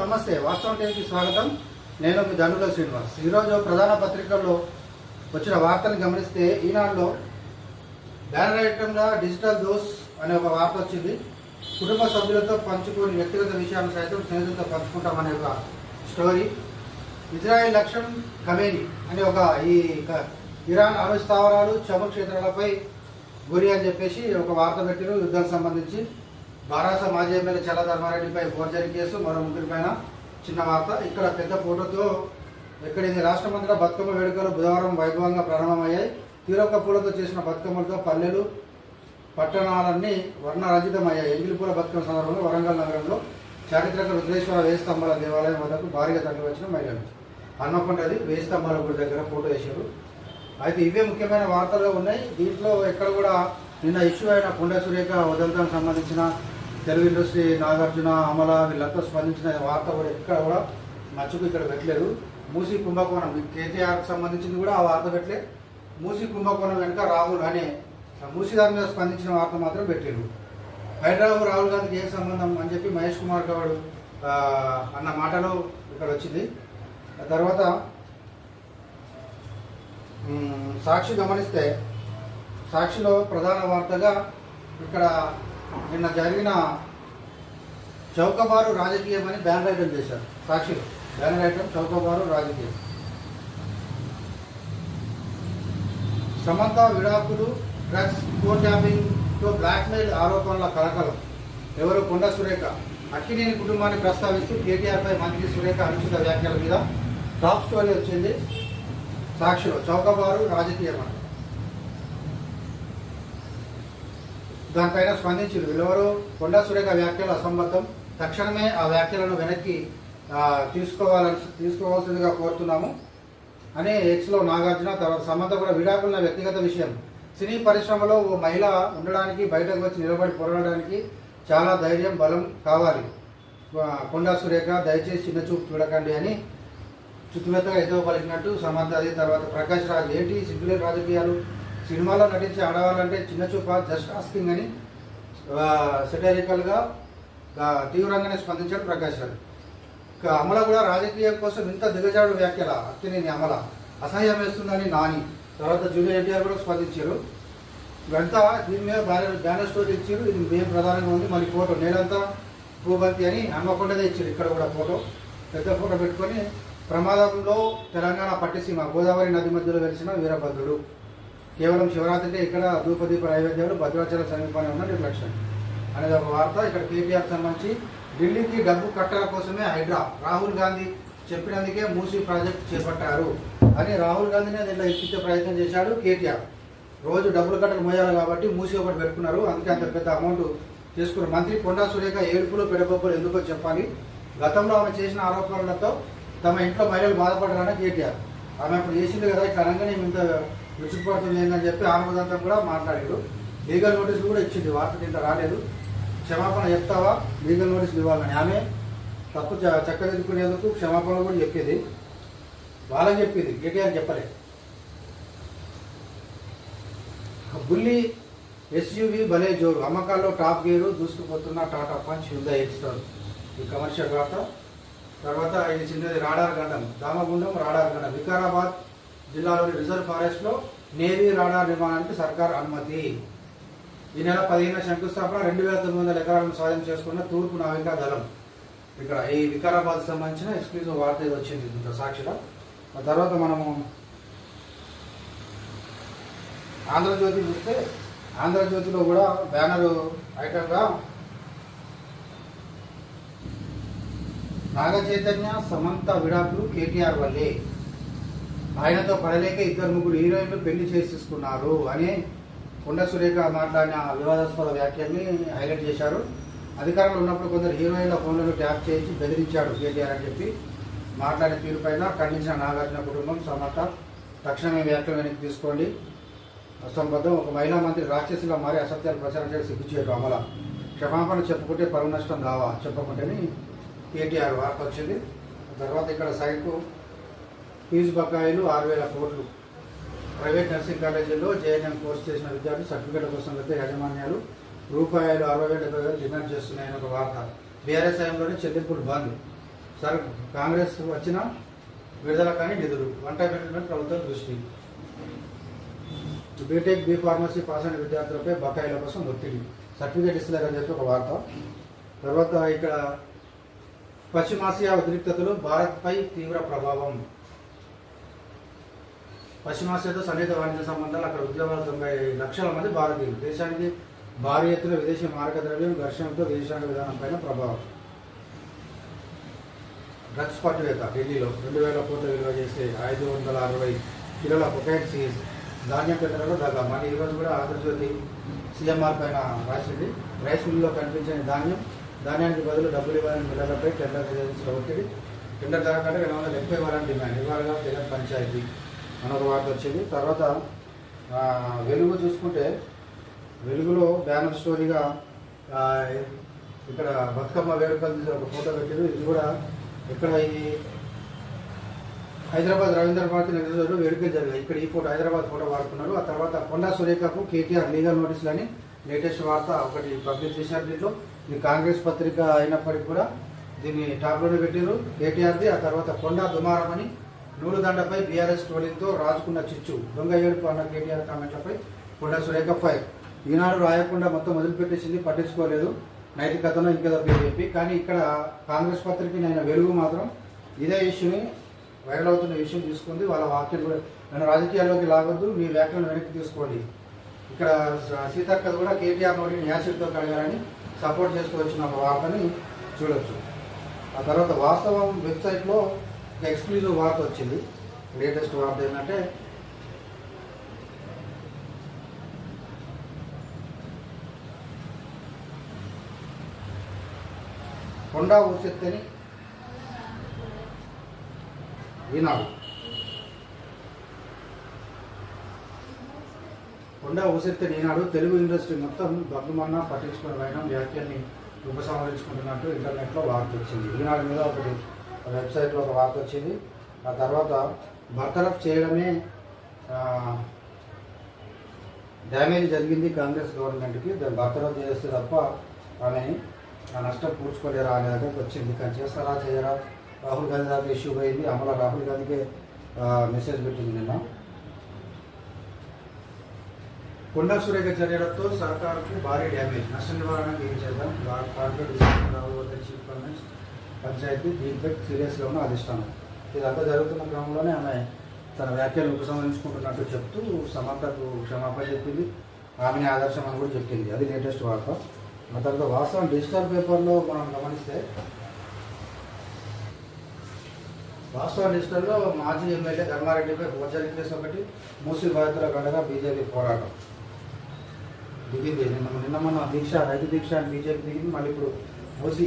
నమస్తే. వాస్తవం టీవీకి స్వాగతం. నేను మీ దండుల శ్రీనివాస్. ఈరోజు ప్రధాన పత్రికల్లో వచ్చిన వార్తలు గమనిస్తే ఈనాడులో బ్యానర్ ఐటమ్గా డిజిటల్ దోస్ అనే ఒక వార్త వచ్చింది. కుటుంబ సభ్యులతో పంచుకొని వ్యక్తిగత విషయాలు సైతం స్నేహితులతో పంచుకుంటామనే ఒక స్టోరీ. ఇజ్రాయెల్ లక్ష్యం కమేని అనే ఒక ఈ ఇరాన్ అణు స్థావరాలు చమురు క్షేత్రాలపై గురి అని చెప్పేసి ఒక వార్త పెట్టిన యుద్ధానికి సంబంధించి బారాస మాజీ ఎమ్మెల్యే చల్ల ధర్మారెడ్డిపై ఫోర్జరీ కేసు మరో ముగ్గురి పైన చిన్న వార్త. ఇక్కడ పెద్ద ఫోటోతో ఇక్కడ ఇది రాష్ట్రమంతటా బతుకమ్మ వేడుకలు బుధవారం వైభవంగా ప్రారంభమయ్యాయి. తీరొక్క పూలతో చేసిన బతుకమ్మలతో పల్లెలు పట్టణాలన్నీ వర్ణరంజితమయ్యాయి. ఎంగిలిపూల బతుకమ్మ సందర్భంగా వరంగల్ నగరంలో చారిత్రక రుద్రేశ్వర వేయి స్తంభాల దేవాలయం వద్దకు భారీగా తరలి వచ్చిన మహిళలు. హన్మకొండది వేయి స్తంభాల గుడి దగ్గర ఫోటో వేశారు. అయితే ఇవే ముఖ్యమైన వార్తలు ఉన్నాయి. దీంట్లో ఎక్కడ కూడా నిన్న ఇష్యూ అయిన కొండ సురేఖ ఉదంతానికి సంబంధించిన తెలుగు ఇండస్ట్రీ నాగార్జున అమల వీళ్ళంతా స్పందించిన వార్త కూడా ఎక్కడ కూడా మచ్చుకు ఇక్కడ పెట్టలేదు. మూసీ కుంభకోణం కేటీఆర్కి సంబంధించింది కూడా ఆ వార్త పెట్టలే. మూసీ కుంభకోణం వెనుక రాహుల్ అనే మూసీ దాని మీద స్పందించిన వార్త మాత్రం పెట్టారు హైదరాబాద్ రాహుల్ గాంధీకి ఏ సంబంధం అని చెప్పి మహేష్ కుమార్ గౌడ్ అన్న మాటలో ఇక్కడ వచ్చింది. తర్వాత సాక్షి గమనిస్తే సాక్షిలో ప్రధాన వార్తగా ఇక్కడ నిన్న జరిగిన చౌకబారు రాజకీయం అని బ్యానర్ ఐటమ్ చేశారు. సాక్షిలో బ్యానర్ ఐటమ్ చౌకబారు రాజకీయం. సమంత విడాకులు డ్రగ్స్ ఫోన్ ట్యాపింగ్తో బ్లాక్మెయిల్ ఆరోపణల కలకలం. ఎవరు కొండ సురేఖ? అక్కినేని కుటుంబాన్ని ప్రస్తావిస్తూ కేటీఆర్పై మంత్రి సురేఖ అనుచిత వ్యాఖ్యల మీద టాప్ స్టోరీ వచ్చింది. సాక్షిలో చౌకబారు రాజకీయం దానిపైన స్పందించారు. వీళ్ళెవరు కొండా సురేఖ వ్యాఖ్యలు అసంబద్ధం. తక్షణమే ఆ వ్యాఖ్యలను వెనక్కి తీసుకోవాలని తీసుకోవాల్సిందిగా కోరుతున్నాము. అని ఎక్స్లో నాగార్జున తర్వాత సమంత కూడా విడాకుల వ్యక్తిగత విషయం. సినీ పరిశ్రమలో ఓ మహిళ ఉండడానికి బయటకు వచ్చి నిలబడి పోరాడడానికి చాలా ధైర్యం బలం కావాలి. కొండా సురేఖ దయచేసి చిన్న చూపు చూడకండి అని చుట్టుమెత్తగా ఏదో పలికినట్టు సమంత అది తర్వాత ప్రకాష్ రాజ్ ఏంటి సిగ్గులే రాజకీయాలు? సినిమాలో నటించే ఆడవాళ్ళంటే చిన్న చూప జస్ట్ ఆస్కింగ్ అని సెటరికల్గా తీవ్రంగానే స్పందించాడు ప్రకాష్ రాజ్ ఇక అమల కూడా రాజకీయం కోసం ఇంత దిగజాడు వ్యాఖ్యల? అత్తినేని అమల. అసహ్యం వేస్తుందని నాని. తర్వాత జూనియర్ ఎన్టీఆర్ కూడా స్పందించారు. ఇవంతా దీని మీద బ్యానర్ బ్యానర్ స్టోరీ ఇచ్చారు. ఇది మేము ప్రధానంగా ఉంది. మళ్ళీ ఫోటో. నేనంతా పూబంతి అని హన్మకొండదే ఇచ్చారు. ఇక్కడ కూడా ఫోటో. పెద్ద ఫోటో పెట్టుకొని ప్రమాదంలో తెలంగాణ పట్టిసీమ గోదావరి నది మధ్యలో వెలిసిన వీరభద్రుడు. కేవలం శివరాత్రి ఇక్కడ ధూపదీప నైవేద్యాలు భద్రాచల సమీపాన్ని ఉన్న నిర్లక్ష్యం. అనేది ఒక వార్త. ఇక్కడ కేటీఆర్ సంబంధించి ఢిల్లీకి డబ్బు కట్టల కోసమే హైడ్రా. రాహుల్ గాంధీ చెప్పినందుకే మూసీ ప్రాజెక్ట్ చేపట్టారు అని రాహుల్ గాంధీని దీంట్లో ఇప్పించే ప్రయత్నం చేశాడు కేటీఆర్. రోజు డబ్బులు కట్టలు మోయాలి కాబట్టి మూసి ఒకటి పెట్టుకున్నారు. అందుకే అంత పెద్ద అమౌంట్ తీసుకున్నారు మంత్రి కొండా సురేఖ ఏడుపులు పెడబొబ్బులు ఎందుకో చెప్పాలి. గతంలో ఆమె చేసిన ఆరోపణలతో తమ ఇంట్లో మహిళలు బాధపడరాని కేటీఆర్. ఆమె అప్పుడు చేసింది కదా ఇట్లా అనగానే నేను ఇంత విసుగుపడుతుంది ఏంటని చెప్పి ఆమెదంతా కూడా మాట్లాడారు లీగల్ నోటీసులు కూడా ఇచ్చింది వార్త ఇంత రాలేదు. క్షమాపణ చెప్తావా? లీగల్ నోటీసులు ఇవ్వాలని. ఆమె తప్పు చ- చక్కదిద్దుకునేందుకు క్షమాపణ కూడా చెప్పేది. వాళ్ళని చెప్పింది కేటీఆర్ చెప్పలే. బుల్లి ఎస్యూవి భలే జోరు. అమ్మకాల్లో టాప్ గేరు దూసుకుపోతున్న టాటా పంచ్ యుద్ధ ఎక్స్టర్ ఈ కమర్షియల్ వార్త. తర్వాత ఇది చిన్నది రాడార్ గండం దామగుండం రాడార్ గండం. వికారాబాద్ జిల్లాలోని రిజర్వ్ ఫారెస్ట్లో నేవీ రాడార్ నిర్మాణానికి సర్కార్ అనుమతి. ఈ నెల పదిహేను శంకుస్థాపన రెండు వేల తొమ్మిది వందల ఎకరాలను స్వాధీనం చేసుకున్న తూర్పు నావికా దళం. ఇక్కడ ఈ వికారాబాద్ సంబంధించిన ఎక్స్క్లూజివ్ వార్త ఇది వచ్చింది ఇంత సాక్షిగా. ఆ తర్వాత మనము ఆంధ్రజ్యోతి చూస్తే ఆంధ్రజ్యోతిలో కూడా బ్యానర్ ఐటమ్గా నాగ చైతన్య సమంత విడాకులు కేటీఆర్ వల్లే. ఆయనతో పడలేక ఇద్దరు ముగ్గురు హీరోయిన్లు పెళ్ళి చేసేసుకున్నారు అని కొండ సురేఖ మాట్లాడిన వివాదాస్పద వ్యాఖ్యల్ని హైలైట్ చేశారు. అధికారంలో ఉన్నప్పుడు కొందరు హీరోయిన్ల ఫోన్లను ట్యాప్ చేసి బెదిరించాడు కేటీఆర్ అని చెప్పి. మాట్లాడే తీరుపైన ఖండించిన నాగార్జున కుటుంబం సమత. తక్షణమే వ్యాఖ్యలు వెనక్కి తీసుకోండి. అసంబద్ధం. ఒక మహిళా మంత్రి రాక్షసుగా మారి అసత్యాలు ప్రచారం చేసి సిగ్గుచేయడం అమల. క్షమాపణ చెప్పుకుంటే పరువు నష్టం కావా చెప్పకుంటేనే కేటీఆర్ వార్త వచ్చింది. తర్వాత ఇక్కడ సైకు ఫీజు బకాయిలు ఆరు వేల కోట్లు. ప్రైవేట్ నర్సింగ్ కాలేజీలో జేఎన్ఎం కోర్స్ చేసిన విద్యార్థులు సర్టిఫికేట్ కోసం అయితే యాజమాన్యాలు రూపాయలు అరవై వేల డెబ్బై వేలు డిమాండ్ చేస్తున్నాయని ఒక వార్త. బీఆర్ఎస్ హయాంలోనే చెల్లింపులు బంద్. సర్ కాంగ్రెస్ వచ్చిన విడుదల కానీ నిధులు. వన్ టైం ప్రభుత్వం దృష్టి. బీటెక్ బీ ఫార్మసీ పాస్ అయిన విద్యార్థులపై బకాయిల కోసం ఒత్తిడి. సర్టిఫికేట్ ఇస్తలేరని చెప్పి ఒక వార్త. తర్వాత ఇక్కడ పశ్చిమాసియా ఉద్రిక్తతలు భారత్పై తీవ్ర ప్రభావం. పశ్చిమాసియాతో సన్నిహిత వాణిజ్య సంబంధాలు అక్కడ ఉద్యోగాలు తొంభై లక్షల మంది భారతీయులు. దేశానికి భారీ ఎత్తున విదేశీ మారక ద్రవ్యం ఘర్షణతో విదేశాంగ విధానం పైన ప్రభావం. డ్రగ్స్ పట్టువేత ఢిల్లీలో రెండు వేల కోట్ల విలువ చేసే ఐదు వందల అరవై కిలోల కొకైన్ సీజ్ ధాన్యం పెట్టడంలో దగ్గర మన ఈరోజు కూడా ఆంధ్రజ్యోతి సీఎంఆర్ పైన రాసింది. రైస్ మిల్లులో కనిపించని ధాన్యం ధాన్యానికి బదులు డబ్బులు ఇవ్వాలని మిల్లర్లపై టెండర్ ఏజెన్సీల ఒత్తిడి టెండర్ ధర రెండు వందల ఎక్కువ ఇవ్వాలని డిమాండ్. ఇవ్వాలిగా తెలంగాణ పంచాయతీ అనొక వార్త వచ్చింది. తర్వాత వెలుగు చూసుకుంటే వెలుగులో బ్యానర్ స్టోరీగా ఇక్కడ బతుకమ్మ వేడుకలు ఒక ఫోటో పెట్టారు ఇది కూడా ఇక్కడ ఇది హైదరాబాద్ రవీంద్ర భారతి నెలలు వేడుకలు జరిగాయి. ఇక్కడ ఈ ఫోటో హైదరాబాద్ ఫోటో వాడుకున్నారు. ఆ తర్వాత కొండా సురేఖకు కేటీఆర్ లీగల్ నోటీసులు అని లేటెస్ట్ వార్త ఒకటి పబ్లిష్ చేశారు దీంట్లో. ఇది కాంగ్రెస్ పత్రిక అయినప్పటికీ కూడా దీన్ని టాప్లోనే పెట్టారు కేటీఆర్ది ఆ తర్వాత కొండా దుమారం అని నూలుదండపై బీఆర్ఎస్ ట్రోలింగ్తో రాజుకున్న చిచ్చు దొంగ ఏడుపు అన్న కేటీఆర్ కామెంట్లపై కొండా సురేఖ ఫైర్ ఈనాడు రాయకుండా మొత్తం వదిలిపెట్టేసింది పట్టించుకోలేదు. నైతికతను ఇంకేదో పేరు చెప్పి. కానీ ఇక్కడ కాంగ్రెస్ పత్రిక నేను వెలుగు మాత్రం ఇదే ఇష్యూని వైరల్ అవుతున్న విషయం తీసుకుంది. వాళ్ళ వాక్యం కూడా నన్ను రాజకీయాల్లోకి లాగొద్దు మీ వ్యాఖ్యలను వెనక్కి తీసుకోండి. ఇక్కడ సీతక్క కూడా కేటీఆర్ నోటిని యాసిడ్తో కడగాలని సపోర్ట్ చేస్తూ వచ్చిన ఒక వార్తని చూడొచ్చు. ఆ తర్వాత వాస్తవం వెబ్సైట్లో ఒక ఎక్స్క్లూజివ్ వార్త వచ్చింది. లేటెస్ట్ వార్త ఏంటంటే కొండా ఊసెత్తని ఈనాడు. కొండా ఊసెత్తని ఈనాడు తెలుగు ఇండస్ట్రీ మొత్తం భగ్గుమన్న పట్టించుకున్న వైనం వ్యాఖ్యల్ని ఉపసంహరించుకుంటున్నట్టు ఇంటర్నెట్లో వార్త వచ్చింది. ఈనాడు మీద ఒకటి వెబ్సైట్లో ఒక వార్త వచ్చింది. ఆ తర్వాత బర్తరఫ్ చేయడమే డ్యామేజ్ జరిగింది కాంగ్రెస్ గవర్నమెంట్కి. దాన్ని బర్తరఫ్ చేస్తే తప్ప ఆమె ఆ నష్టం పూడ్చుకోలేరా అనే దగ్గరకు వచ్చింది. కానీ చేస్తారా చేయరా? రాహుల్ గాంధీ దాకా ఇష్యూ పోయింది. అమల రాహుల్ గాంధీకి మెసేజ్ పెట్టింది నిన్న. కొండా సురేఖ చర్యలతో సర్కారుకు భారీ డ్యామేజ్. నష్ట నివారణకు ఏం చేద్దాం? కార్పొరేట్ చీఫ్ గవర్నమెంట్ పంచాయతీ దీనిపై సీరియస్గా ఉన్న అధిష్టానం. ఇదంతా జరుగుతున్న క్రమంలోనే ఆమె తన వ్యాఖ్యలు ఉపసంహరించుకుంటున్నట్టు చెప్తూ సమంతకు క్షమాపణ చెప్పింది. ఆమెని ఆదర్శం అని కూడా చెప్పింది. అది లేటెస్ట్ వార్త. ఆ తర్వాత వాస్తవం డిజిటల్ పేపర్లో మనం గమనిస్తే వాస్తవ డిజిటల్లో మాజీ ఎమ్మెల్యే ధర్మారెడ్డిపై ఫోర్జరీ కేసు ఒకటి మూసి బాధితుల గండగా బీజేపీ పోరాటం. దిగింది నిన్న నిన్న మన దీక్ష రైతు దీక్ష అని బీజేపీ దిగింది మళ్ళీ ఇప్పుడు మూసి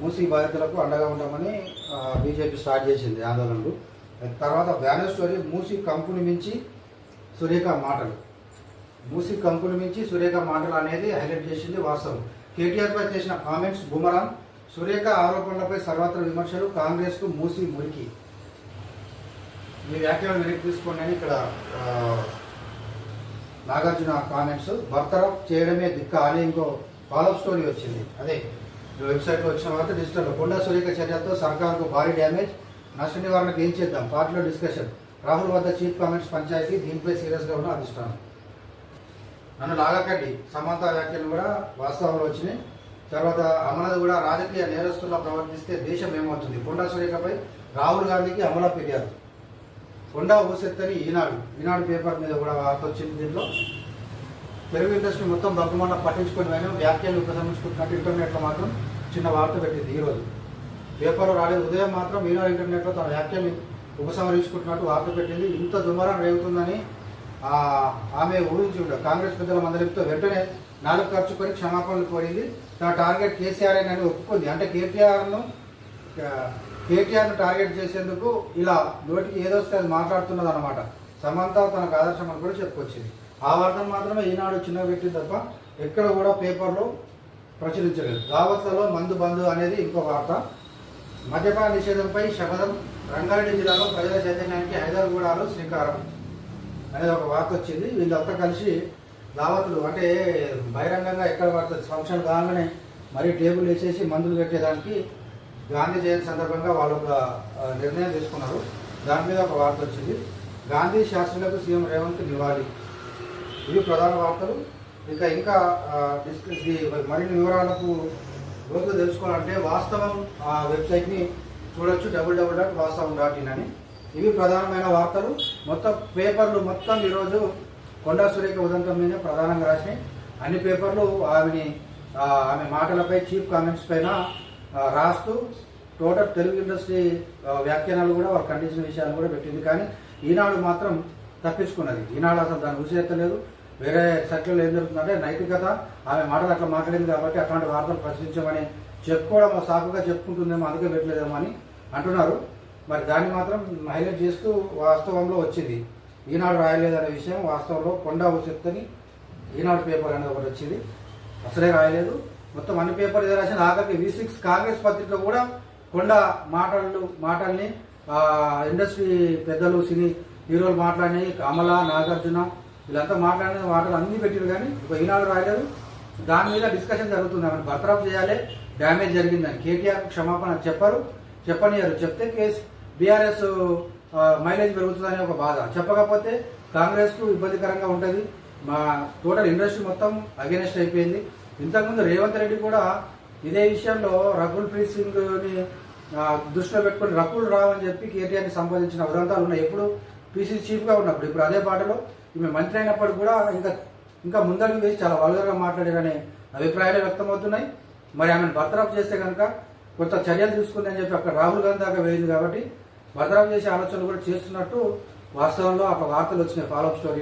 మూసి బాధితులకు అండగా ఉంటామని బీజేపీ స్టార్ట్ చేసింది ఆందోళనలు. తర్వాత బ్యానర్ స్టోరీ మూసి కంపుని మించి సురేఖ మాటలు. మూసి కంపుని మించి సురేఖ మాటలు అనేది హైలైట్ చేసింది వాస్తవం. కేటీఆర్పై చేసిన కామెంట్స్ బుమరాన్ సురేఖ ఆరోపణలపై సర్వత్ర విమర్శలు కాంగ్రెస్కు మూసి మురికి. మీ వ్యాఖ్యలు వెనక్కి తీసుకోండి అని ఇక్కడ నాగార్జున కామెంట్స్ బర్తరఫ్ చేయడమే దిక్క అనే ఇంకో ఫాలోఅప్ స్టోరీ వచ్చింది. అదే వెబ్సైట్లో వచ్చిన వార్త డిజిటల్లో కొండా సురేఖ చర్యలతో సర్కార్కు భారీ డ్యామేజ్ నష్ట నివారణకు ఏం చేద్దాం? పార్టీలో డిస్కషన్ రాహుల్ వద్ద చీఫ్ కామెంట్స్ పంచాయతీ దీనిపై సీరియస్గా ఉన్న అధిష్టానం. నన్ను లాగకండి. సమంత వ్యాఖ్యలు కూడా వాస్తవంలో వచ్చినాయి. తర్వాత అమలది కూడా రాజకీయ నేరస్తుల్లో ప్రవర్తిస్తే దేశం ఏమవుతుంది? కొండా సురేఖపై రాహుల్ గాంధీకి అమల ఫిర్యాదు కొండా ఊసెత్తని ఈనాడు. ఈనాడు పేపర్ మీద కూడా వార్త వచ్చింది దీంట్లో. తెలుగు ఇండస్ట్రీ మొత్తం బగ్గుమన్న పట్టించుకుని పోయినా వ్యాఖ్యలు ఉపసంహరించుకుంటున్నట్టు ఇంటర్నెట్లో మాత్రం చిన్న వార్త పెట్టింది ఈరోజు పేపర్లో రాలేదు. ఉదయం మాత్రం ఈనాడు ఇంటర్నెట్లో తన వ్యాఖ్యలు ఉపసంహరించుకుంటున్నట్టు వార్త పెట్టింది. ఇంత దుమారం రేగుతుందని ఆమె ఊహించి ఉండదు కాంగ్రెస్ పెద్దల మందలితో వెంటనే నాలుగు ఖర్చుకొని క్షమాపణలు కోరింది. తన టార్గెట్ కేసీఆర్ అని ఒప్పుకుంది. అంటే కేటీఆర్ను కేటీఆర్ను టార్గెట్ చేసేందుకు ఇలా నోటికి ఏదొస్తే అది మాట్లాడుతున్నది అనమాట సమంత తనకు ఆదర్శం అని కూడా చెప్పుకొచ్చింది. ఆ వార్తను మాత్రమే ఈనాడు చిన్న పెట్టింది తప్ప ఎక్కడ కూడా పేపర్లో ప్రచురించలేదు. దావత్లలో మందు బంధు అనేది ఇంకో వార్త. మద్యపాన నిషేధంపై శపథం రంగారెడ్డి జిల్లాలో ప్రజల చైతన్యానికి హైదరాబాద్లో శ్రీకారం అనేది ఒక వార్త వచ్చింది. వీళ్ళంతా కలిసి దావతులు అంటే బహిరంగంగా ఎక్కడ పడుతుంది ఫంక్షన్ కాగానే మరీ టేబుల్ వేసేసి మందులు పెట్టేదానికి గాంధీ జయంతి సందర్భంగా వాళ్ళు ఒక నిర్ణయం తీసుకున్నారు. దాని మీద ఒక వార్త వచ్చింది. గాంధీ శాస్త్రులకు సీఎం రేవంత్ నివాళి. ఇవి ప్రధాన వార్తలు. ఇంకా ఇంకా మరిన్ని వివరాలకు రోజు తెలుసుకోవాలంటే వాస్తవం ఆ వెబ్సైట్ని చూడొచ్చు double double dot Vaastavam dot in అని. ఇవి ప్రధానమైన వార్తలు. మొత్తం పేపర్లు మొత్తం ఈరోజు కొండా సురేఖ ఉదంతం మీద ప్రధానంగా రాసినాయి. అన్ని పేపర్లు ఆమెని ఆమె మాటలపై చీప్ కామెంట్స్ పైన రాస్తూ టోటల్ తెలుగు ఇండస్ట్రీ వ్యాఖ్యానాలు కూడా వాళ్ళు ఖండించిన విషయాలు కూడా పెట్టింది. కానీ ఈనాడు మాత్రం తప్పించుకున్నది. ఈనాడు అసలు దాన్ని ఊసేత్తలేదు వేరే సర్కిల్లో ఏం జరుగుతుందంటే నైతికత ఆమె మాటలు అట్లా మాట్లాడింది కాబట్టి అట్లాంటి వార్తలు ప్రశ్నించమని చెప్పుకోవడం సాకుగా చెప్పుకుంటుందేమో అందుకే పెట్టలేదేమో అని అంటున్నారు. మరి దాన్ని మాత్రం హైలైట్ చేస్తూ వాస్తవంలో వచ్చింది. ఈనాడు రాయలేదనే విషయం వాస్తవంలో కొండా ఊసెత్తని ఈనాడు పేపర్ అనేది ఒకటి వచ్చింది. అసలే రాయలేదు. మొత్తం అన్ని పేపర్ ఏదో రాసిన ఆఖరికి వి సిక్స్ కాంగ్రెస్ పత్రికలో కూడా కొండ మాటలు మాటల్ని ఇండస్ట్రీ పెద్దలు సినీ హీరోలు మాట్లాడినాయి. కమల నాగార్జున వీళ్ళంతా మాట్లాడిన మాటలు అన్ని పెట్టారు కానీ ఒక ఈనాడు రాయలేదు. దాని మీద డిస్కషన్ జరుగుతుంది. ఆమెను బర్తరఫ్ చేయాలి. డ్యామేజ్ జరిగిందని కేటీఆర్ క్షమాపణ చెప్పరు. చెప్పనియరు. చెప్తే కేసు బీఆర్ఎస్ మైలేజ్ పెరుగుతుందనే ఒక బాధ. చెప్పకపోతే కాంగ్రెస్కు ఇబ్బందికరంగా ఉంటుంది. మా టోటల్ ఇండస్ట్రీ మొత్తం అగేనెస్ట్ అయిపోయింది. ఇంతకుముందు రేవంత్ రెడ్డి కూడా ఇదే విషయంలో రకుల్ ప్రీత్ సింగ్ని దృష్టిలో పెట్టుకుని రకుల్ రావు అని చెప్పి కేటీఆర్ని సంపాదించిన ఉదంతాలు ఉన్నాయి. ఎప్పుడు పీసీ చీఫ్గా ఉన్నప్పుడు ఇప్పుడు అదే పాటలో ఈమె మంత్రి అయినప్పుడు కూడా ఇంకా ఇంకా ముందడుగు వేసి చాలా వల్గర్గా మాట్లాడారనే అభిప్రాయాలు వ్యక్తమవుతున్నాయి. మరి ఆమెను బర్తరఫ్ చేస్తే కనుక కొంత చర్యలు తీసుకుందని చెప్పి అక్కడ రాహుల్ గాంధీ దాకా వేయింది కాబట్టి బర్తరఫ్ చేసే ఆలోచనలు కూడా చేస్తున్నట్టు వాస్తవంలో ఒక వార్తలు వచ్చినాయి ఫాలోఅప్ స్టోరీ